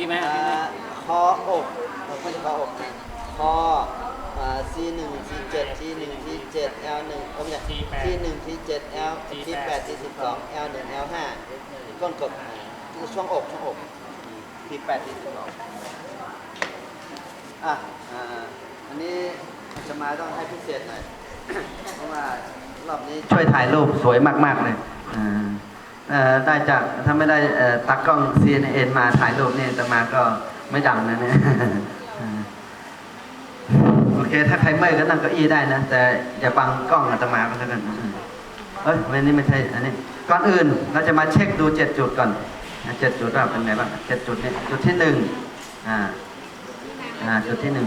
พี่ไหมอ่าพี่ไหมคออกผมไม่ใช่คออกคออ่า C หนึ่ง C เจ็ด T หนึ่ง T เจ็ด L หนึ่งผมเนี่ย T หนึ่ง T เจ็ด L T แปด T สิบสอง L หนึ่ง L ห้าก้นกบอ่าคือช่วงอกช่วงอก T แปด T สิบสองอะอ่าอันนี้จะมาต้องให้พิเศษหน่อย เพราะว่ารอบนี้ช่วยถ่ายรูปสวยมาก ๆ เลยอ่าเอ่อ ได้จากถ้าไม่ได้ตักกล้อง CNN มาถ่ายรูปเนี่ยจะมาก็ไม่ดังนะเนี่ยโอเค ถ้าใครเมื่อยก็นั่งเก้าอี้ได้นะ แต่อย่าบังกล้องอาตมาก็แล้วกันเอ้ยวันนี้ไม่ใช่อันนี้ก่อนอื่นเราจะมาเช็คดูเจ็ดจุดก่อนเจ็ดจุดว่าเป็นไงบ้างเจ็ดจุดเนี่ยจุดที่หนึ่งอ่าอ่าจุดที่หนึ่ง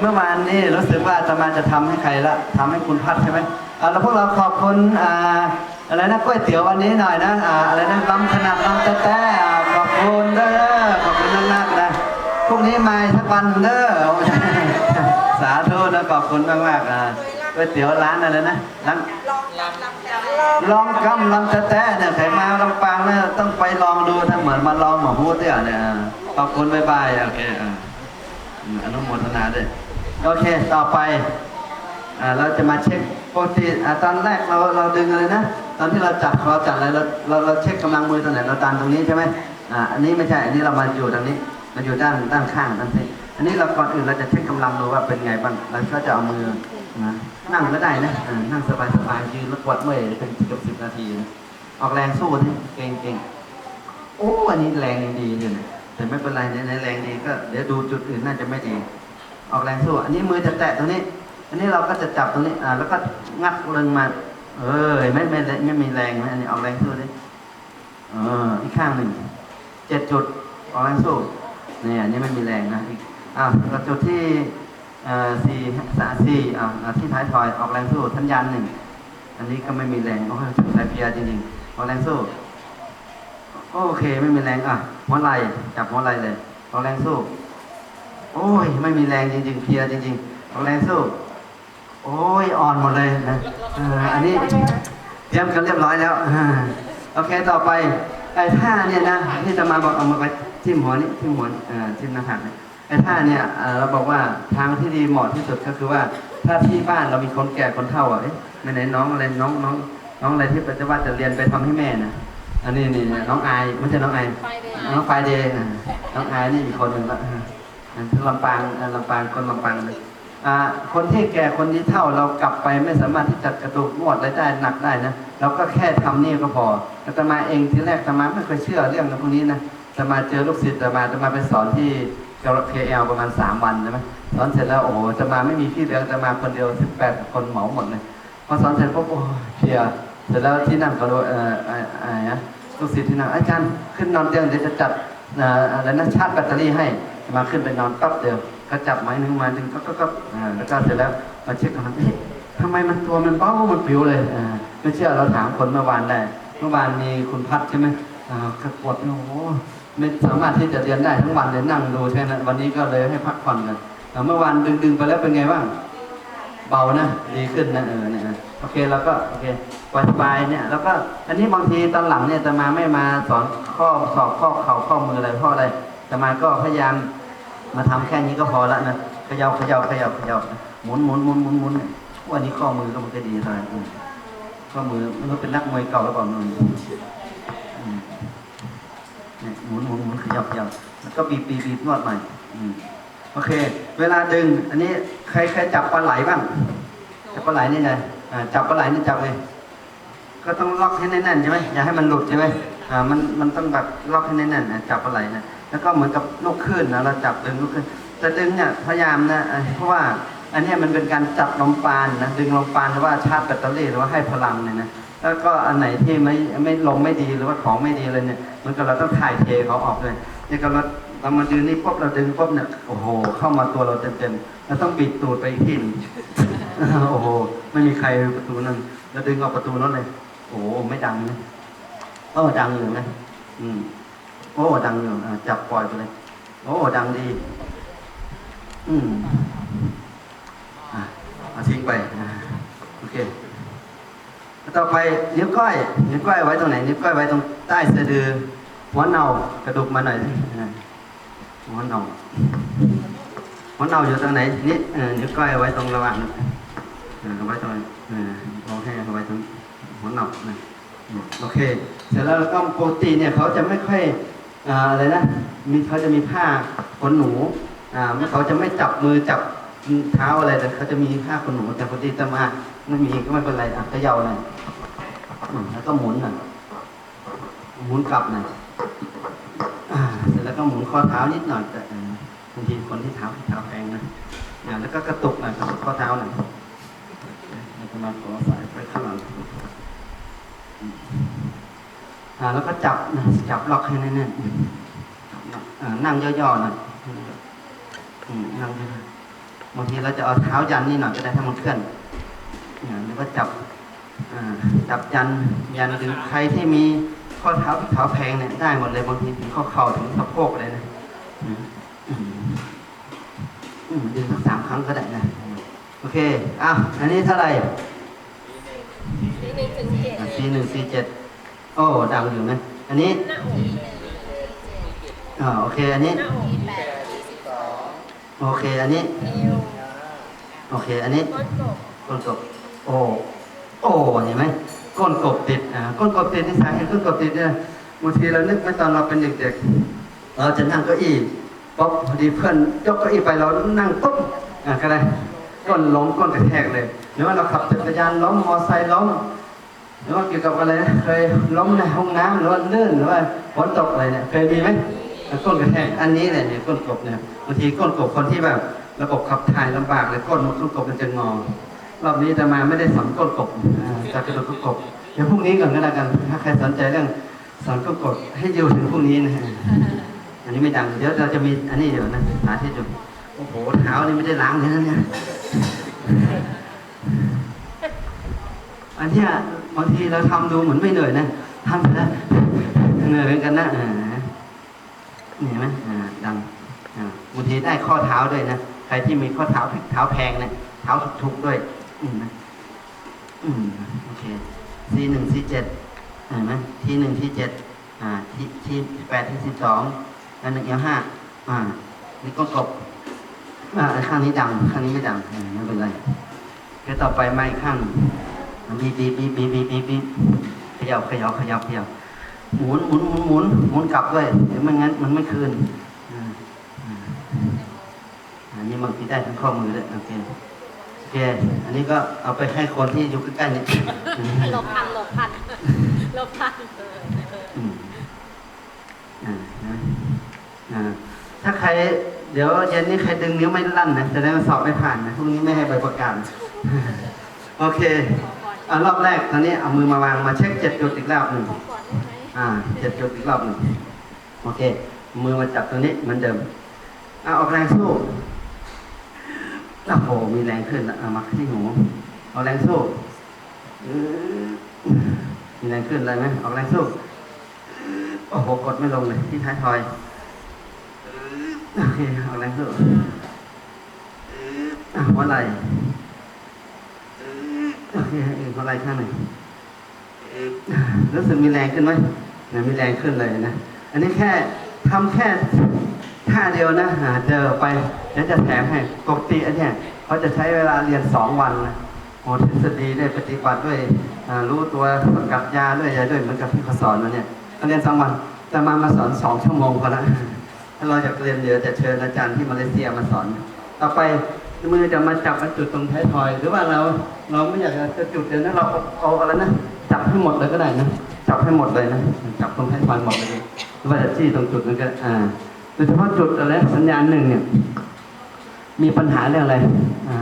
เมื่อวานนี้รู้สึกว่าอาตมาจะทำให้ใครละทำให้คุณพัดใช่ไหมอ่าแล้วพวกเราขอบคุณอ่า อะไรนะก๋วยเตี๋ยววันนี้หน่อยนะอ่าอะไรนะลำขนาดลำแต้แต่ขอบคุณเด้อขอบคุณมากๆนะพรุ่งนี้มาทักวันเด้อสาธุนะขอบคุณมากๆอ่าก๋วยเตี๋ยวร้านอะไรนะร้านลองกำลำแต้แต้เนี่ยใครมาลำปางเนี่ยต้องไปลองดูถ้าเหมือนมาลองหมอฮูดเนี่ยเนี่ยขอบคุณบายบายโอเคอนุโมทนาด้วยโอเค ต่อไป เราจะมาเช็คปกติตอนแรกเราเราดึงอะไรนะ ตอนที่เราจับเราจับอะไรเราเราเราเช็คกำลังมือตรงไหนเราดันตรงนี้ใช่ไหมอ่าอันนี้ไม่ใช่อันนี้เรามาอยู่ตรงนี้มาอยู่ด้านด้านข้างด้านนี้อันนี้เราก่อนอื่นเราจะเช็คกำลังดูว่าเป็นไงบ้างเราก็จะเอามือนะนั่งก็ได้นะนั่งสบายสบายๆยืนแล้วกวดเมื่อยเป็นเกือบสิบนาทีนะออกแรงสู้นี่เก่งเก่งๆโอ้อันนี้แรงดีเลยนะแต่ไม่เป็นไรในในแรงดีก็เดี๋ยวดูจุดอื่นน่าจะไม่ดี ออกแรงสู้ อันนี้มือจะแตะตรงนี้ อันนี้เราก็จะจับตรงนี้อ่าแล้วก็งัดลงมา เออไม่ไม่ไม่ไม่มีแรงนะอันนี้ออกแรงสู้ดิเอออีกข้างหนึ่งเจ็ดจุดออกแรงสู้เนี่ยอันนี้ไม่มีแรงนะอีกอ่าแล้วจุดที่อ่อสี่สามสี่อ่าที่ท้ายทอยออกแรงสู้ทันยันหนึ่งอันนี้ก็ไม่มีแรงโอ้ยใส่เพียร์จริงๆออกแรงสู้โอเคไม่มีแรงอะหัวไหล่จับหัวไหล่เลยออกแรงสู้ โอ้ยไม่มีแรงจริง ๆ เพียจริงๆเอาแรงสู้ โอ้ยอ่อนหมดเลยนะเอออันนี้เตรียมกันเรียบร้อยแล้วอ่าโอเคต่อไปไอ้ท่าเนี่ยนะที่จะมาบอกเอามาไปทิ่มหัวนี่ทิ่มหัวนี่เอ่อทิ่มหน้าผากเนี่ยไอ้ท่าเนี่ยเอ่อเราบอกว่าทางที่ดีเหมาะที่สุดก็คือว่า ถ้าที่บ้านเรามีคนแก่คนเฒ่าอะเอ๊ะไม่ไหนน้องอะไรน้องน้องน้องอะไรที่ปัจจุบันจะเรียนไปทำให้แม่นะอันนี้นี่น้องอายไม่ใช่น้องอายน้องไฟเดย์อะน้องอายนี่อีกคนหนึ่งละลำปางเอ่อลำปางคนลำปางเลยอ่า คนที่แก่คนที่เท่าเรากลับไปไม่สามารถที่จะกระดูกนวดอะไรได้หนักได้นะเราก็แค่ทำนี่ก็พอแต่ตมาเองที่แรกตมาไม่เคยเชื่อเรื่องพวกนี้นะตมาเจอลูกศิษย์ตมาตมาไปสอนที่เคเอลประมาณสามวันใช่ไหมสอนเสร็จแล้วโอ้โหตมาไม่มีพี่เลี้ยงตมาคนเดียวสิบแปดคนเหมาหมดเลยพอสอนเสร็จปุ๊บโอ้เพียเสร็จแล้วที่นั่งก็เอ่อเอ่อเอ่อนะลูกศิษย์ที่นั่งอาจารย์ขึ้นนอนเตียงเดี๋ยวจะจัดอ่ออะไรนะชาร์จแบตเตอรี่ให้มาขึ้นไปนอนปั๊บเดียว ก็จับไม้หนึ่งมาดึงก็ก็ก็อ่าแล้วก็เสร็จแล้วมาเช็คกันเอ๊ะทำไมมันตัวมันเบ้ามันปิวเลยอ่าไม่เชื่อเราถามคนเมื่อวานได้เมื่อวานมีคุณพัดใช่ไหมอ่าก็ปวดโอ้โหไม่สามารถที่จะเรียนได้ทั้งวันเลยนั่งดูแค่นั้นวันนี้ก็เลยให้พักผ่อนกันอ่าเมื่อวานดึงดึงไปแล้วเป็นไงบ้างเบานะดีขึ้นนะเออเนี่ยโอเคเราก็โอเคสบายๆเนี่ยแล้วก็อันนี้บางทีตอนหลังเนี่ยจะมาไม่มาสอนข้อสอบข้อเข่าข้อมืออะไรเพราะอะไรจะมาก็พยายาม มาทำแค่นี้ก็พอละนะขย่าเขย่าเขย่าเขย่าหมุนหมุนหมุนหมุนหมุนเนี่ยวันนี้ข้อมือก็มันก็ดีเท่าไหร่อืมข้อมือมันเป็นนักมวยเก่าแล้วก่อนนู่นอืมเนี่ยหมุนหมุนหมุนขย่าเขย่าแล้วก็บีบบีบบีบนวดใหม่ อืมโอเค เวลาดึง อันนี้ใครใครจับปลาไหลบ้างจับปลาไหลนี่ไงจับปลาไหลนี่จับเลยก็ต้องล็อกให้แน่นๆใช่ไหมอย่าให้มันหลุดใช่ไหมอ่ามันมันต้องแบบล็อกให้แน่นๆนะจับปลาไหลนะ แล้วก็เหมือนกับลูกคลื่นนะเราจับดึงลูกคลื่นแต่ดึงเนี่ยพยายามนะเพราะว่าอันนี้มันเป็นการจับลมปานนะดึงลมปานหรือว่าชาร์จแบตเตอรี่หรือว่าให้พลังเนี่ยนะแล้วก็อันไหนที่ไม่ไม่ลมไม่ดีหรือว่าของไม่ดีเลยเนี่ยมันก็เราต้องถ่ายเทเขาออกด้วยเนี่ยก็เราเรามาดึงนี่ปุ๊บเราดึงปุ๊บเนี่ยโอ้โห เข้ามาตัวเราเต็มๆแล้วต้องบิดตูดไปอีกทีหนึ่งโอ้โห ไม่มีใครประตูนั้นแล้วดึงออกประตูนั้นเลย โอ้โหไม่ดังนะโอ้ดังอยู่นะอืม โอ้ดังอยู่จับปล่อยไปเลย โอ้ดังดี อืมอะเอาทิ้งไปอโอเคต่อไปนิ้วก้อย นิ้วก้อยไว้ตรงไหน นิ้วก้อยไว้ตรงใต้สะดือ หัวเน่ากระดูกมาหน่อยหัวเน่าหัวเน่าอยู่ตรงไหนนี่นิ้วก้อยไว้ตรงระหว่างเอาไว้ตรงโอเคเอาไว้ตรงหัวเน่าโอเค เสร็จแล้วก็ปกติเนี่ยเขาจะไม่ค่อย อะไรนะมีเขาจะมีผ้าขนหนูอ่าเขาจะไม่จับมือจับเท้าอะไรแต่เขาจะมีผ้าขนหนูแต่ปกติจะมาไม่มีก็ไม่เป็นไรอะเขย่าหน่อยแล้วก็หมุนหน่อยหมุนกลับหน่อยเสร็จแล้วก็หมุนข้อเท้านิดหน่อยแต่บางทีคนที่เท้าเท้าแพงนะอแล้วก็กระตุกหน่อยกระตุกข้อเท้าหน่อยแล้วก็มาขอสายไปข้างหลัง แล้วก็จับนะจับล็อกให้แน่นๆจับล็อกอ่านั่งย่อๆหน่อยอืมนั่งย่อบางทีเราจะเอาเท้ายันนี่หน่อยก็ได้ถ้ามันเคลื่อนอ่าแล้วก็จับอ่าจับยันยันหรือใครที่มีข้อเท้าเท้าแพงเนี่ยได้หมดเลยบางทีถึงข้อเข่าถึงสะโพกเลยนะอืมอืมอืมดึงสักสามครั้งก็ได้นะโอเคอ้าวอันนี้เท่าไหร่สี่หนึ่งถึงเจ็ดสี่หนึ่งสี่เจ็ด โอ้ดังอยู่นะอันนี้หน้าอกอ่าโอเค อันนี้หน้าอกแปดยี่สิบสองโอเค อันนี้เอวโอเค อันนี้ก้นกบก้นกบ โอ้ โอ้เห็นไหมก้นกบติดอ่าก้นกบติดนี่สาเหตุก้นกบติดเนี่ยบางทีเรานึกไว้ตอนเราเป็นเด็กๆ เราจะนั่งเก้าอี้ป๊อบพอดีเพื่อนยกเก้าอี้ไปเรานั่งปุ๊บอ่าก็ได้ก้นล้มก้นกระแทกเลยหรือว่าเราขับจักรยานล้มมอไซค์ล้ม หรือว่าเกี่ยวกับอะไรนะเคยล้มในห้องน้ำหรือว่าลื่นหรือว่าฝนตกอะไรเนี่ยเคยมีไหมก้นกระแทกอันนี้เนี่ยเนี่ยก้นกบเนี่ยบางทีก้นกบคนที่แบบระบบขับถ่ายลำบากเลยก้นก้นกบมันจะงอรอบนี้จะมาไม่ได้สอนก้นกบอ่าจะกระโดดก้นกบเดี๋ยวพรุ่งนี้ก่อนก็แล้วกัน ถ้าใครสนใจเรื่องสอนก้นกบให้อยู่ถึงพรุ่งนี้นะอันนี้ไม่ดังเดี๋ยวเราจะมีอันนี้เดี๋ยวนะสาธิตอยู่โอ้โหเท้านี่ไม่ได้ล้างเลยนะเนี่ย อันเนี้บางทีเราทำดูเหมือนไม่เหนื่อยนะทำไปแล้วเหนื่อยเหมือนกันนะอ่านี่เห็นไหมดังบางทีได้ข้อเท้าด้วยนะใครที่มีข้อเท้าเท้าแพงเนี่ยเท้าทุกๆด้วย อืมนะอืมโอเค C หนึ่ง C เจ็ดเห็นไหม T หนึ่ง T เจ็ดอ่า T T แปด T สิบสองอันหนึ่งเอลห้าอ่า นี่ก็กบอ่าข้างนี้ดัง ข้างนี้ไม่ดังไม่เป็นไรเดี๋ยวต่อไปมาอีกข้าง บีบีบีบีบีบีบีขยับขยับขยับขยับหมุนหมุนหมุนหมุนหมุนกลับด้วยเดี๋ยวไม่งั้นมันไม่คืนอ่าอันนี้บางทีได้ทั้งข้อมือด้วยโอเคโอเคอันนี้ก็เอาไปให้คนที่อยู่ใกล้ๆนี่หลบพันหลบพันหลบพันอืมอ่านะอ่าถ้าใคร เดี๋ยวเย็นนี้ใครดึงนิ้วไม่ลั่นนะจะได้มาสอบไม่ผ่านนะพรุ่งนี้ไม่ให้ใบประกันโอเค อ่ารอบแรกตอนนี้เอามือมาวางมาเช็คเจ็ดจุดอีกรอบหนึ่งอ่าเจ็ดจุดอีกรอบหนึ่งโอเค มือมาจับตรงนี้เหมือนเดิมอ่าออกแรงสู้โอ้โหมีแรงขึ้นแล้วเอามาที่หูเอาแรงสู้มีแรงขึ้นเลยไหมออกแรงสู้โอ้โหกดไม่ลงเลยที่ท้ายทอยโอเคออกแรงสู้อะหัวไหล่ โอเคอีกหัวไหล่ข้างหนึ่งรู้สึกมีแรงขึ้นไหมนี่ยมีแรงขึ้นเลยนะ อันนี้แค่ทำแค่ท่าเดียวนะหาเจอไปเดี๋ยวจะแถมให้ปกติอันเนี้ยเขาจะใช้เวลาเรียนสองวันนะโอ้ทฤษฎีด้วยปฏิบัติด้วยรู้ตัวสกัดยาด้วยอะไรด้วยเหมือนกับที่เขาสอนมาเนี่ยเขาเรียนสองวันแต่มามาสอนสองชั่วโมงพอละถ้าเราอยากเรียนเดี๋ยวจะเชิญอาจารย์ที่มาเลเซียมาสอน ต่อไป มือจะมาจับจุดตรงท้ายทอย หรือว่าเราเราไม่อยากจะจุดเดี๋ยวนั้นเราเอาอะไรนะจับให้หมดเลยก็ได้นะจับให้หมดเลยนะจับตรงท้ายทอยหมดเลยหรือว่าจะจี้ตรงจุดนั้นก็อ่าโดยเฉพาะจุดอะไรสัญญาณหนึ่งเนี่ย มีปัญหาเรื่องอะไรอ่า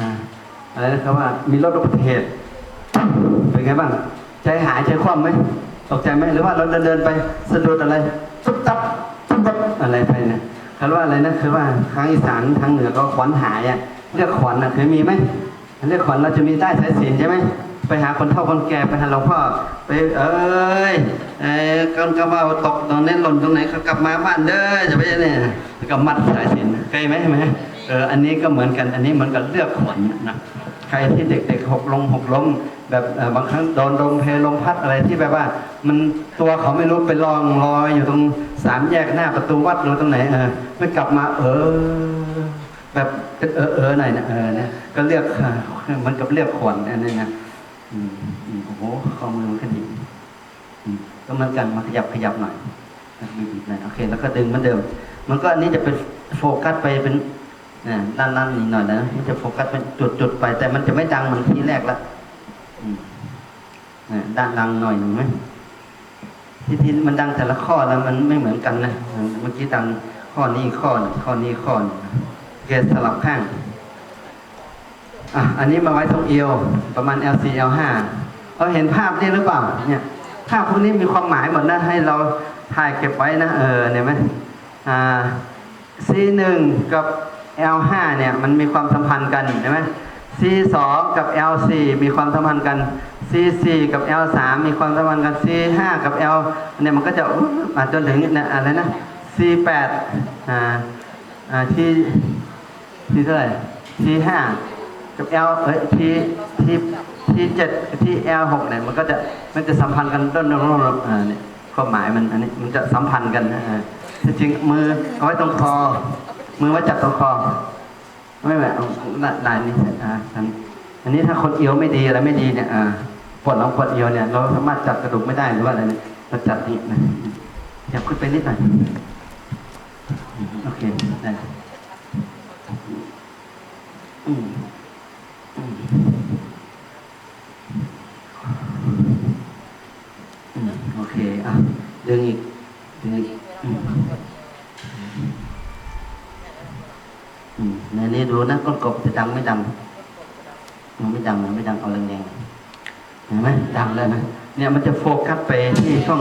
อะไรนะครับว่า มีรถอุบัติเหตุเป็นไงบ้างใจหายใจคว่ำไหมตกใจไหมหรือว่าเราเดินเดินไปสะดุดอะไรตุ๊บตับตุ๊บตับอะไรไปเนี่ยคำว่าอะไรนะคือว่าทางอีสานทางเหนือก็ขวัญหายอะ เรียกขวัญอะเคยมีไหมเรียกขวัญเราจะมีใต้สายสิญจนใช่ไหมไปหาคนเฒ่าคนแก่ไปหาหลวงพ่อไปเอ้ยเอ้ยกำกระเป๋าตกตรงนี้หล่นตรงไหนเขากลับมาบ้านเด้อจะไปเนี่ยแล้วก็มัดสายสิญจนเคยไหมเห็นไหมเอออันนี้ก็เหมือนกันอันนี้เหมือนกับเลือกขวัญนะใครที่เด็กๆหกลงหกล้ม แบบเอ่อบางครั้งโดนลมเพลลมพัดอะไรที่แบบว่า มันตัวเขาไม่รู้ไปลองลอยอยู่ตรงสามแยกหน้าประตูวัดหรือตรงไหนเออมันกลับมาเออ แบบเออเออหน่อยนะเออเนี่ยก็เรียกมันกับเรียกขวัญอันนี้นะอืมอืมโอ้โหข้อมือมันก็ดีก็เหมือนกันมาขยับขยับหน่อยบีบหน่อยโอเค แล้วก็ดึงเหมือนเดิม มันก็อันนี้จะเป็นโฟกัสไปเป็นอ่าด้านล่างนิดหน่อยนะมันจะโฟกัสเป็นจุดๆไป แต่มันจะไม่ดังเหมือนที่แรกละด้านล่างหน่อยหนึ่งไหมที่ที่มันดังแต่ละข้อแล้วมันไม่เหมือนกันนะเมื่อกี้ดังข้อนี้ข้อหนึ่งข้อนี้ข้อหนึ่ง เคสลับข้างอะอันนี้มาไว้ตรงเอวประมาณ LC L5 เราเห็นภาพนี่หรือเปล่าเนี่ยภาพพวกนี้มีความหมายหมดนะให้เราถ่ายเก็บไว้นะเออเนี่ยไหมอ่า C1 กับ L5 เนี่ยมันมีความสัมพันธ์กันเห็นไหม C2 กับ L4 มีความสัมพันธ์กัน C4 กับ L3 มีความสัมพันธ์กัน C5 กับ L เนี่ยมันก็จะอุ๊ยมาจนถึงเนี่ยอะไรนะ C8 อ่าอ่าที่ ที่เท่าไหร่ T5 กับ L เอ้ย T T T7 กับ T L6 เนี่ยมันก็จะมันจะสัมพันธ์กันต้นๆอ่าเนี่ยความหมายมันอันนี้มันจะสัมพันธ์กันนะอ่าที่จริงมือเอาไว้ตรงคอ มือไว้จับตรงคอ ไม่แบบเอาลายนี้อ่าอันอันนี้ถ้าคนเอียวไม่ดีอะไรไม่ดีเนี่ยอ่าปวดหลังปวดเอียวเนี่ยเราสามารถจับกระดูกไม่ได้หรือว่าอะไรเนี่ยเราจับนี่นะอยากขึ้นไปนิดหน่อยโอเคได้ โอเค อะ ดึงอีก ดึงอีกอืมในนี้ดูนะก้นกบจะดังไม่ดังมันไม่ดังนไม่ดังเอาแรงๆเห็นไหมดังแล้วนะเนี่ยมันจะโฟกัสไปที่ช่อง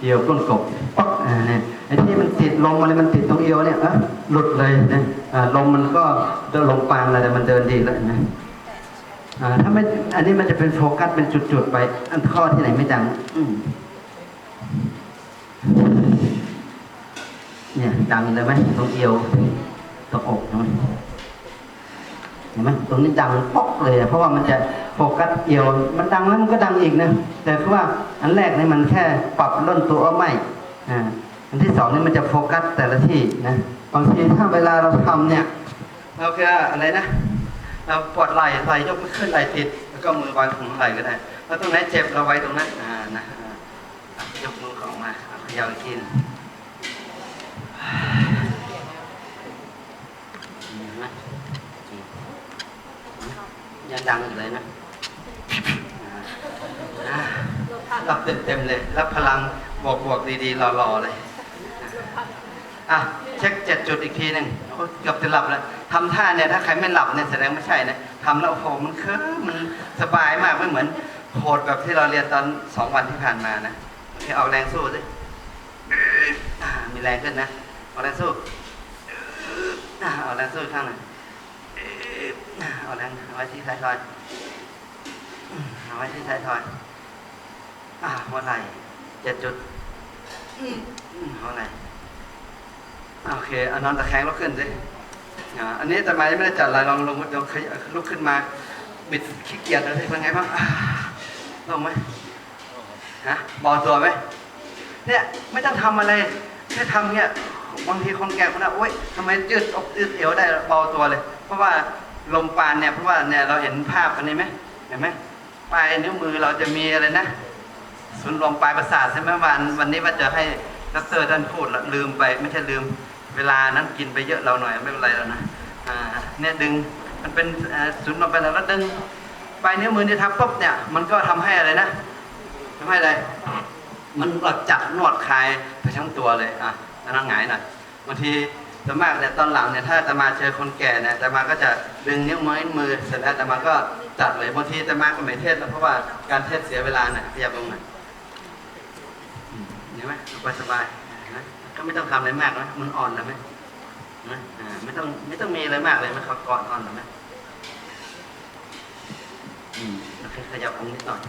เอียวก้นกบป๊อกเนี่ยไอ้ที่มันติดลมอะไรมันติดตรงเอียวเนี่ยอะหลุดเลยนะอ่าลมมันก็เดินลมปานอะไรแต่มันเดินดีแล้วนะถ้าไม่อันนี้มันจะเป็นโฟกัสเป็นจุดๆไป อันข้อที่ไหนไม่ดังเนี่ยดังเลยไหมตรงเอียวตรงอกเห็นไหมเห็นไหมตรงนี้ดังป๊อกเลย เพราะว่ามันจะโฟกัสเอียวมันดังแล้วมันก็ดังอีกนะ แต่คือว่าอันแรกนี่มันแค่ปรับล่นตัวเอาไม่อ่าอันที่สองนี่มันจะโฟกัสแต่ละที่นะบางทีถ้าเวลาเราทำเนี่ยเราแค่อะไรนะเราปวดไหล่ไหล่ยกไม่ขึ้นไหล่ติด แล้วก็มือวางตรงไหล่ก็ได้แล้วตรงไหนเจ็บเราไว้ตรงนั้นอ่านะยกมือของมาเอาเขยาวกทีหนึ่ง เห็นไหม ยังดังอยู่เลยนะอ่ารับเต็มๆเลย รับพลังบวกบวกๆดีๆหล่อๆเลยอะเช็คเจ็ดจุดอีกทีหนึ่งโอ้เกือบจะหลับแล้วทำท่าเนี่ยถ้าใครไม่หลับเนี่ยแสดงไม่ใช่นะทำแล้วโอ้โหมันเคลิ้มมันสบายมากไม่เหมือนโหดแบบที่เราเรียนตอนสองวันที่ผ่านมานะโอเคเอาแรงสู้สิอ่ามีแรงขึ้นนะเอาแรงสู้อ่าเอาแรงสู้อีกข้างหนึ่งอ่า เอาแรงเอาไว้ที่ท้ายทอยเอาไว้ที่ท้ายทอยอ่าหัวไหล่เจ็ดจุดอืมอืมหัวไหล่โอเคเอานอนตะแคงลุกขึ้นสิอ่าอันนี้แต่มไม่ได้จัดอะไรลองลงลงขยับลุกขึ้นมา บิดขี้เกียจอะไรเป็นไงบ้างอ่าลงไหมฮะบอตัวไหมเนี่ยไม่ต้องทำอะไรแค่ทำเนี่ยบางทีคนแก่คนนั้นโอ๊ยทำไมยืดอกยืดเอวได้เบาตัวเลย เพราะว่าลมปานเนี่ยเพราะว่าเนี่ยเราเห็นภาพอันนี้ไหมเห็นไหมปลายนิ้วมือเราจะมีอะไรนะศูนย์รวมปลายประสาทใช่ไหมวันวันนี้ว่าจะให้ดรท่านพูดลืมไปไม่ใช่ลืมเวลานั้นกินไปเยอะเราหน่อยไม่เป็นไรแล้วนะอ่าเนี่ยดึงมันเป็นอ่าศูนย์รวมไปแล้วดึงปลายนิ้วมือที่ทับปุ๊บเนี่ยมันก็ทำให้อะไรนะทำให้อะไรมันก็จับนวดคลายไปทั้งตัวเลยอะนั่งหงายหน่อยบางที ส่วนมากเนี่ยตอนหลังเนี่ยถ้าจะมาเจอคนแก่เนี่ยจะมาก็จะดึงนิ้วมือมือเสร็จแล้วแต่มาก็จัดเลยบางทีจะมาก็ไม่เทศแล้วเพราะว่าการเทศเสียเวลาเนี่ยขยับลงหน่อยเห็นไหมสบายสบายๆนไหมก็ไม่ต้องทำอะไรมากนะมันอ่อนแล้วไหมนะอ่ไม่ต้องไม่ต้องมีอะไรมากเลยไหมเขากอดอ่อนแล้วไหมอืมขยับลงนิดหน่อย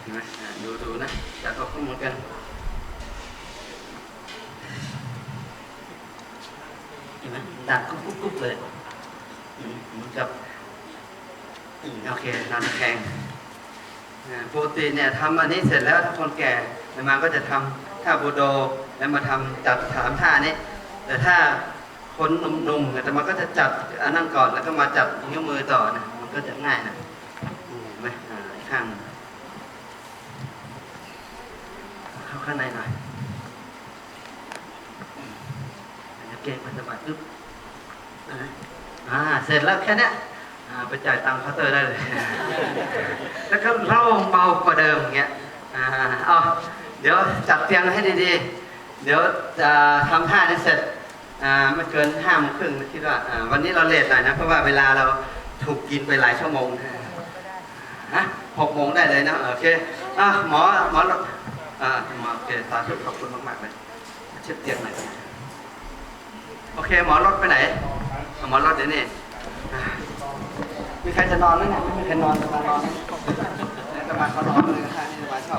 เห็นไหมดูดูนะจัดออกเหมือนกัน ห็นไหมดักกุ๊บกุ๊บกุ๊บเลยมเหมือนกับอืมโอเคนอนตะแคงอ่าปกติเนี่ยทำอันนี้เสร็จแล้วถ้าคนแก่มาก็จะทำท่าบูโดแล้วมาทำจัดสามท่านี้ แต่ถ้าคนหนุ่มๆแต่มันก็จะจัดอันนั้นก่อนแล้วก็มาจับนิ้วมือต่อนะมันก็จะง่ายนะอืมเห็นไหมอ่าข้างเข้าข้างในหน่อยอันนี้เก่งมันสบายปึ๊บอ่าเสร็จแล้วแค่เนี้ยไปจ่ายตังค์เคาน์เตอร์ได้เลย แล้วก็เล่าเบากว่าเดิมอย่างเงี้ยอ่าเอาเดี๋ยวจัดเตียงให้ดีๆ เดี๋ยวจะทำท่านี้เสร็จอ่าไม่เกินห้าโมงครึ่งคิดว่าอ่าวันนี้เราเลทหน่อยนะเพราะว่าเวลาเราถูกกินไปหลายชั่วโมงฮะหกโมงได้เลยนะโอเคอะหมอหมออ่าหมอโอเคสาธุขอบคุณมากๆเลยเช็ดเตียงหน่อย โอเค หมอรถไปไหน หมอรถเดี๋ยวนี้มีใครจะนอนไหมเนี่ยไม่มีใครนอนจะมานอนจะมาเขานอนเลยนะคะนี่จะมาเช่า